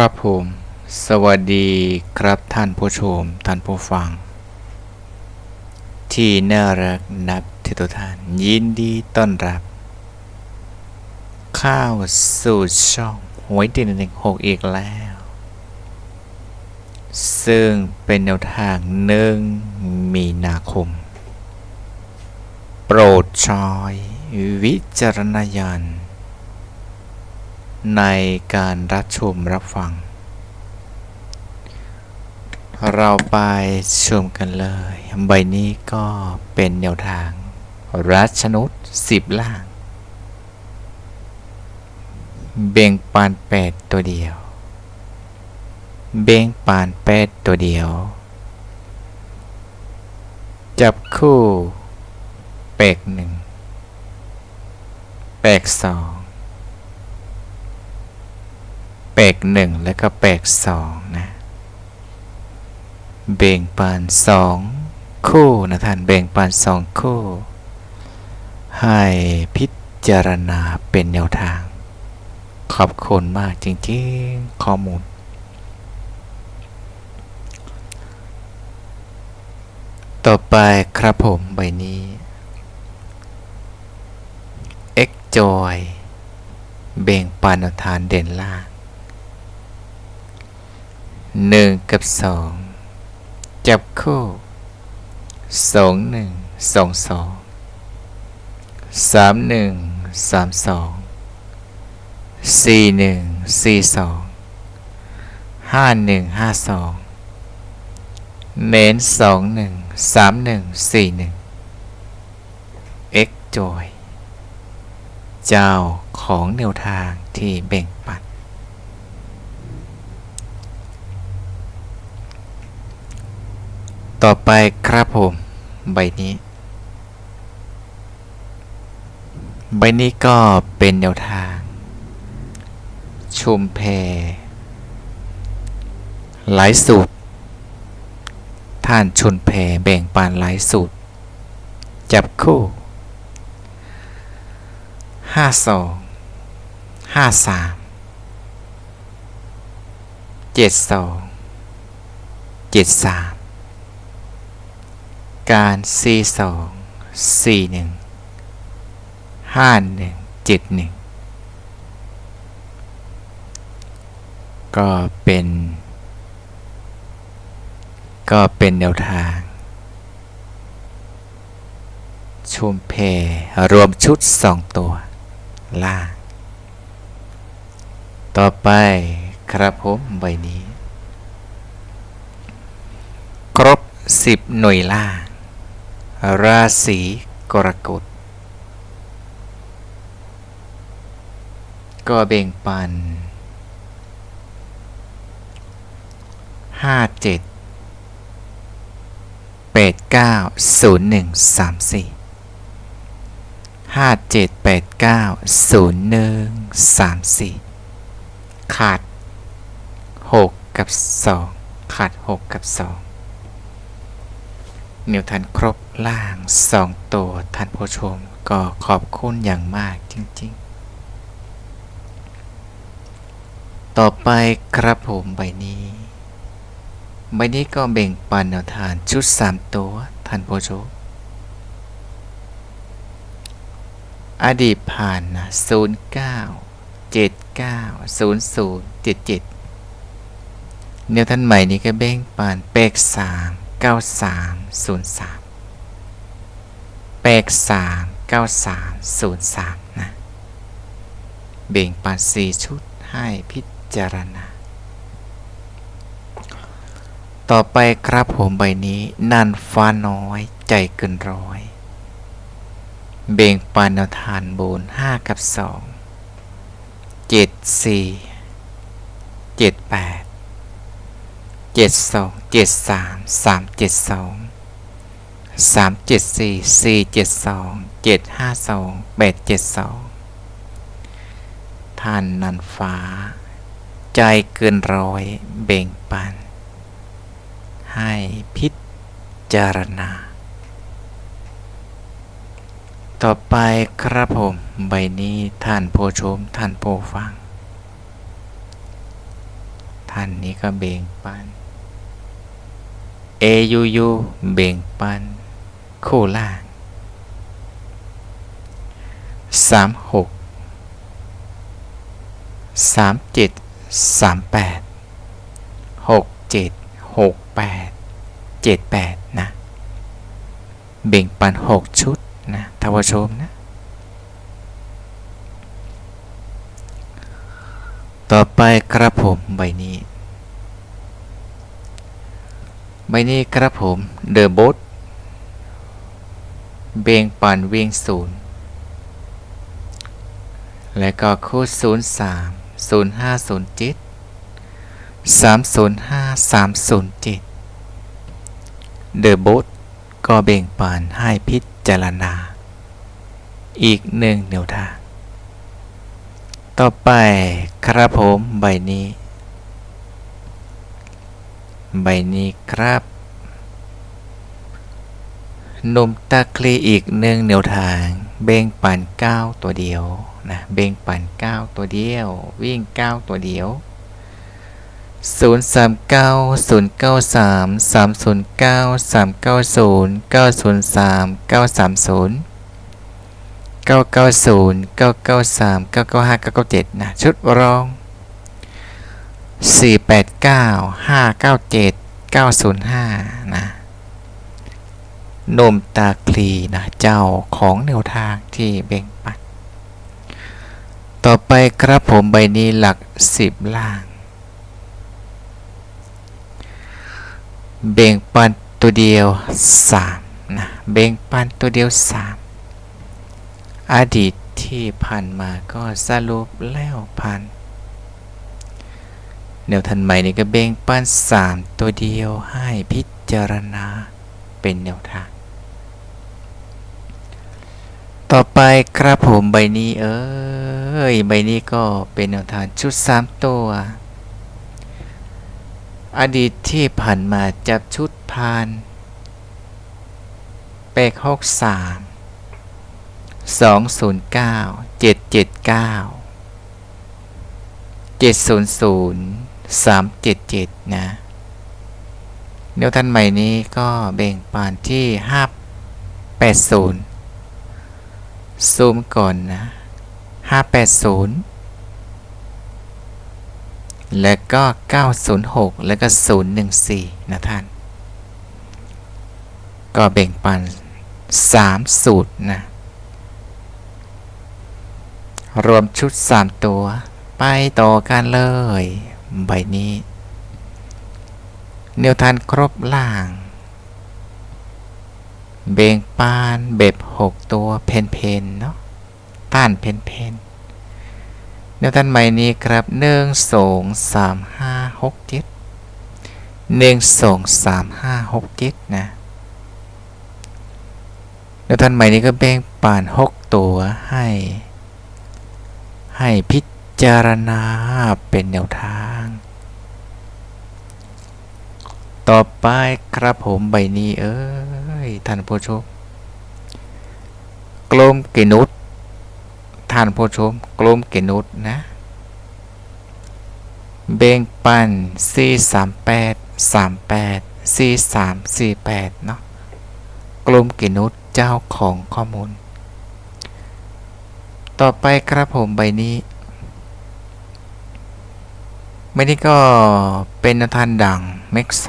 ครับผม สวัสดีครับท่านผู้ชม ท่านผู้ฟัง ที่น่ารักนับที่ทุกท่าน ยินดีต้อนรับ ข้าวสู่ช่องหวยตีหนึ่งหกอีกแล้ว ซึ่งเป็นแนวทางหนึ่งมีนาคม โปรดใช้วิจารณญาณ ในการรับชมรับฟัง เราไปชมกันเลย ใบนี้ก็เป็นแนวทาง รัชนุษสิบล่าง เบ่งปานแปดตัวเดียว เบ่งปานแปดตัวเดียว จับคู่ แปกหนึ่ง แปกสอง แปกหนึ่งแล้วก็แปกสองนะเบ่งปานสองคู่นะท่านเบ่งปานสองคู่ ให้พิจารณาเป็นแนวทาง ขอบคุณมากจริงๆข้อมูล ต่อไปครับผมใบนี้ X Joy เบ่งปานแนวทานเด่นล่าง หนึ่งกับสองจับคู่สองหนึ่งสองสองสามหนึ่งสามสองสี่หนึ่งสี่สองห้าหนึ่งห้าสองเน้นสองหนึ่งสามหนึ่งสี่หนึ่ง X Joy เจ้าของแนวทางที่แบ่งปัน ต่อไปครับผม ใบนี้ ใบนี้ก็เป็นแนวทาง ชุมแพหลายสูตร ท่านชุนแพแบ่งปันหลายสูตร จับคู่ห้าสองห้าสามเจ็ดสองเจ็ดสาม การสี่สองสี่หนึ่งห้าหนึ่งเจ็ดหนึ่งก็เป็น ก็เป็นแนวทาง ชุมเพรวมชุดสองตัว ล่าง ต่อไปครับผมใบนี้ ครบสิบหน่วยล่าง ราศีกรกฎก็เบ่งปันห้าเจ็ดแปดเก้าศูนย์หนึ่งสามสี่ห้าเจ็ดแปดเก้าศูนย์หนึ่งสามสี่ขาดหกกับสองขาดหกกับสอง นิวทันครบล่างสองตัวท่านผู้ชม ก็ขอบคุณอย่างมากจริงๆ ต่อไปครับผมใบนี้ ใบนี้ก็เบ่งปันแนวทานชุดสามตัวท่านผู้ชม อดีตผ่านนะศูนย์เก้าเจ็ดเก้าศูนย์ศูนย์เจ็ดเจ็ดเนียวท่านใหม่นี้ก็เบ่งปานเป็กสามเก้าสามศูนย์สามเป็กสามเก้าสามศูนย์สามนะ เบ่งปานสีชุดให้พิจารณา ต่อไปครับผมใบนี้นันฟ้าน้อยใจเกินร้อย เบ่งปานแนวทานโบนห้ากับสองเจ็ดสี่ เจ็ดสองเจ็ดสามสามเจ็ดสองสามเจ็ดสี่สี่เจ็ดสองเจ็ดห้าสองแปดเจ็ดสองท่านนันฟ้า ใจเกินร้อยเบ่งปัน ให้พิจารณา ต่อไปครับผมใบนี้ท่านผู้ชมท่านผู้ฟัง ท่านนี้ก็เบ่งปัน AUU เบ่งปัน คู่ล่างสามหกสามเจ็ดสามแปดหกเจ็ดหกแปดเจ็ดแปดนะ เบ่งปันหกชุด นะทาวชมนะ ต่อไปครับผมใบนี้ ใบนี้ครับผมเดอะบ t เบงปันเวิ่งศูนย์และก็คู่ศูนย์สามศูนย์ห้าศูนย์เจ็ดสามศูนย์ห้าสามศูนย์เจ็ดเดอะบ t ก็เบ่งปันให้พิจารณา อีกหนึ่งแนวทางต่อไปครับผมใบนี้ ใบนี้ครับหนุ่มตะคลีอีกหนึ่งแนวทาง เบ่งปั่นเก้าตัวเดียวนะเบ่งปั่นเก้าตัวเดียว วิ่งเก้าตัวเดียว 0 3 9 0 9 3 3 0 9 3 9 0 9 0 3 9 3 0 990 993 995 997นะชุดรอง 489 597 905 นะนมตาคลีนะ เจ้าของแนวทางที่เบ่งปันต่อไปครับผมใบนี้หลัก 10 ล่าง เบ่งปันตัวเดียว 3 นะ เบ่งปันตัวเดียว 3 อดีตที่ผ่านมาก็สรุปแล้วผ่าน แนวทันใหม่นี่ก็เบ่งปัน3ตัวเดียวให้พิจารณาเป็นแนวทาง ต่อไปครับผมใบนี้เอ้ยใบนี้ก็เป็นแนวทางชุด3ตัว อดีตที่ผ่านมาจับชุดพานเปกหกสามสองศูนย์เก้าเจ็ดเจ็ดเก้าเจ็ดศูนย์ศูนย์ สามเจ็ดเจ็ดนะแนวทันใหม่นี้ก็แบ่งปานที่ห้าแปดศูนย์ซูมก่อนนะห้าแปดศูนย์แล้วก็ 906 แล้วก็ 014 นะท่าน ก็แบ่งปัน 3 สูตรนะ รวมชุด 3 ตัว ไปต่อกันเลย ใบนี้เนวทานครบล่าง เบ่งปานเบ็บ6ตัวเพนเพนเนาะต้านเพนเพนแนวทานใหม่นี้ครับหนึ่งสองสามห้าหกเจ็ดหนึ่งสองสามห้าหกเจ็ดนะแนวทานใหม่นี้ก็แบ่งปานหกตัวให้ ให้พิจารณาเป็นแนวทาง ต่อไปครับผมใบนี้เอ้ยท่านผู้ชม กลมกินุษท่านผู้ชม กลมกินุษนะเบ่งปัน4 3 8 3 8 4 3 4 8เนาะกลมกินุษเจ้าของข้อมูล ต่อไปครับผมใบนี้ไม่นี้ก็เป็นนทานดัง เม็กไซ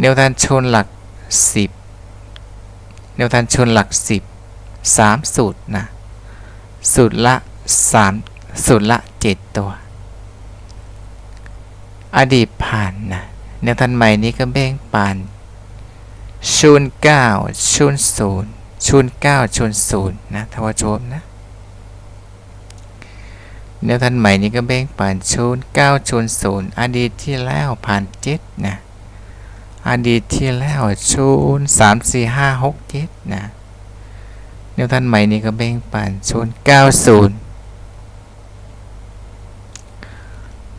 แนวทานชนหลัก 10 แนวทานชนหลัก 10 3 สูตรนะสูตรละ 3 สูตรละ 7 ตัว อดีตผ่านนะแนวทันใหม่นี้ก็เบ่งปานชูนเก้าชูนศูนย์ชูนเก้าชูนศูนย์นะทวารชมนะ แนวทันใหม่นี้ก็เบ่งปานชูนเก้าชูนศูนย์อดีตที่แล้วผ่านเจ็ดนะอดีตที่แล้วชูนสามสี่ห้าหกเจ็ดนะแนวทันใหม่นี้ก็เบ่งปานชูนเก้าศูนย์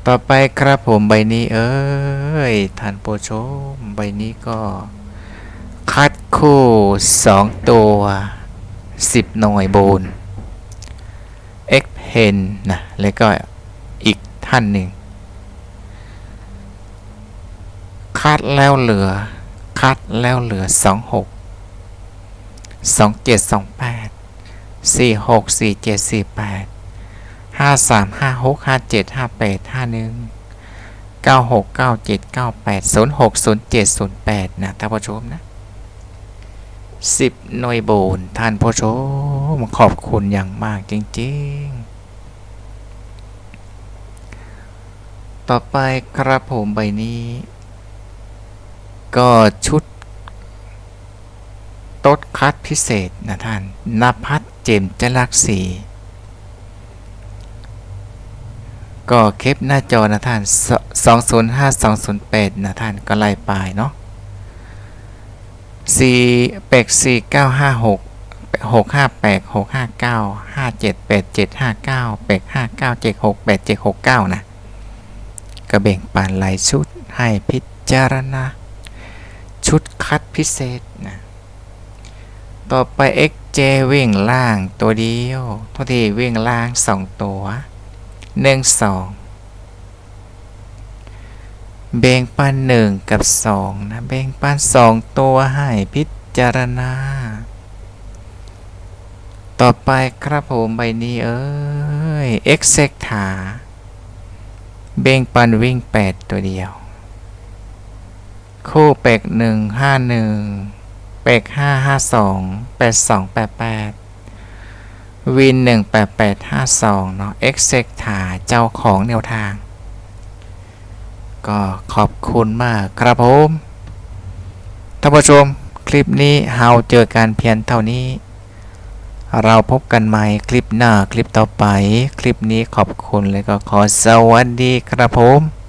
ต่อไปครับผมใบนี้เอ้ยท่านผู้ชมใบนี้ก็ คัดคู่สองตัวสิบหน่วยโบน เพนนะ แล้วก็อีกท่านหนึ่งคัดแล้วเหลือ คัดแล้วเหลือสองหกสองเจ็ดสองแปดสี่หกสี่เจ็ดสี่แปดห้าสามห้าหกห้าเจ็ดห้าแปดห้าหนึ่งเก้าหกเก้าเจ็ดเก้าแปดศูนย์หกศูนย์เจ็ดศูนย์แปดนะท่านผู้ชมนะสิบหน่วยโบนท่านผู้ชม ขอบคุณอย่างมากจริง ๆ ต่อไปครับผมใบนี้ ก็ชุดต๊ดคัดพิเศษนะท่านนภัทเจมจรักสีก็เคปหน้าจอนะท่าน 205 208 นะท่านก็ไล่ไปเนาะ4เป็ก4956 658 659 5787 59เป็ก5976 8769 นะ ก็แบ่งปันหลายชุดให้พิจารณา ชุดคัดพิเศษนะต่อไป XJ วิ่งล่างตัวเดียวเท่าที่วิ่งล่าง 2 ตัว 1 2 แบ่งปัน 1 กับ 2 นะ แบ่งปัน 2 ตัวให้พิจารณา ต่อไปครับผมใบนี้เอ้ย X เซกถา เบ่งปันวิ่ง 8 ตัวเดียว คู่เป็กหนึ่งห้าหนึ่งเป็กห้าห้าสองแปดสองแปดแปดวินหนึ่งแปดแปดห้าสองเนาะเอ็กเซกถาเจ้าของแนวทาง ก็ขอบคุณมากครับผมท่านผู้ชมคลิปนี้เฮาเจอกันเพียงเท่านี้ เราพบกันใหม่คลิปหน้าคลิปต่อไป คลิปนี้ขอบคุณเลยก็ขอสวัสดีครับผม